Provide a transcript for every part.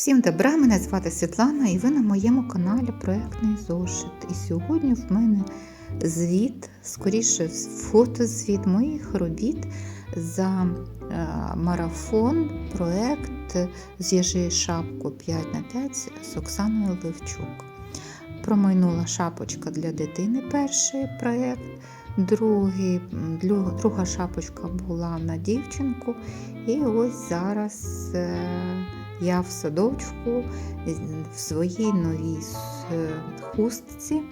Всім добра, мене звати Світлана і ви на моєму каналі Проектний зошит. І сьогодні в мене звіт, скоріше фотозвіт моїх робіт за е, марафон, проект З'їжи шапку 5 на 5 з Оксаною Левчук. Промайнула шапочка для дитини перший проєкт. Друга шапочка була на дівчинку. І ось зараз е, я в садочку в своїй новій хустці.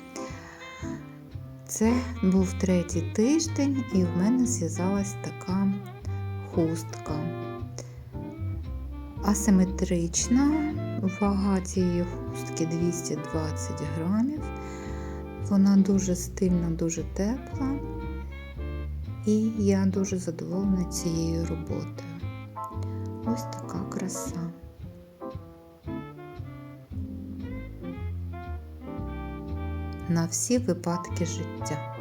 Це був третій тиждень, і в мене зв'язалась така хустка. Асиметрична, вага цієї хустки 220 грамів. Вона дуже стильна, дуже тепла. І я дуже задоволена цією роботою. Ось така краса. На всі випадки життя.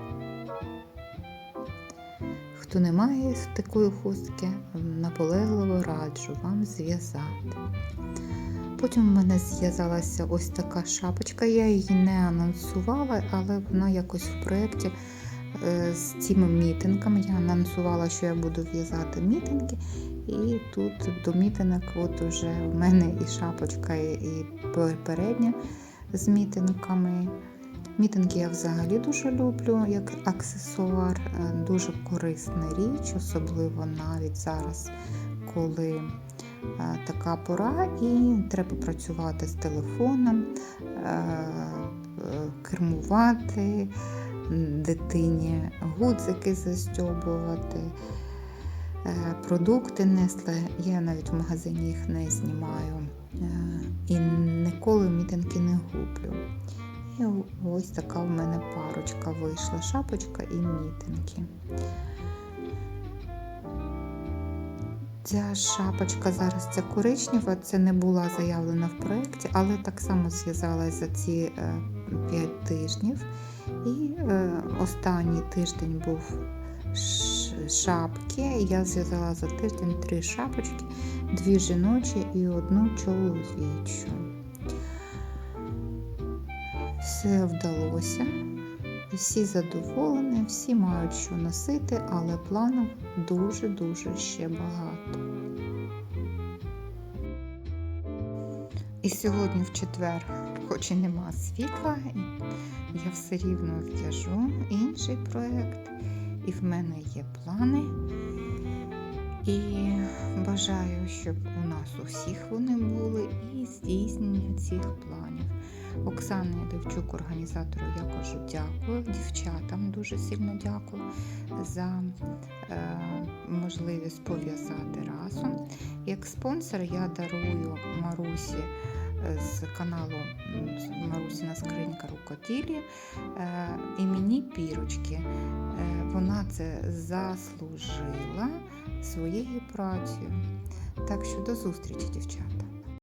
Хто не має такої хустки, наполегливо раджу вам зв'язати. Потім в мене зв'язалася ось така шапочка. Я її не анонсувала, але вона якось в проєкті е, з цими мітинками. Я анонсувала, що я буду в'язати мітинги. І тут до мітинок от уже в мене і шапочка, і, передня з мітинками. Мітинги я взагалі дуже люблю як аксесуар, е, дуже корисна річ, особливо навіть зараз, коли е, така пора, і треба працювати з телефоном, е, кермувати дитині, гудзики застьобувати, продукти нести. Я навіть в магазині їх не знімаю і ніколи мітинги не гублю. І ось така в мене парочка вийшла шапочка і мітинки. Ця шапочка зараз ця коричнева, це не була заявлена в проєкті, але так само зв'язалась за ці 5 тижнів. І е, останній тиждень був шапки. Я зв'язала за тиждень три шапочки, дві жіночі і одну чоловічу. Все вдалося. Всі задоволені, всі мають що носити, але планів дуже-дуже ще багато. І сьогодні в четвер, хоч і нема світла, я все рівно в'яжу інший проєкт, і в мене є плани. І бажаю, щоб у нас усіх вони були і здійснення цих планів. Оксані Левчук, організатору, я кажу дякую. Дівчатам дуже сильно дякую за е, можливість пов'язати разом. Як спонсор я дарую Марусі з каналу Марусіна скринька рукоділі імені іменні пірочки. Е, вона це заслужила своєю працею. Так що до зустрічі, дівчата!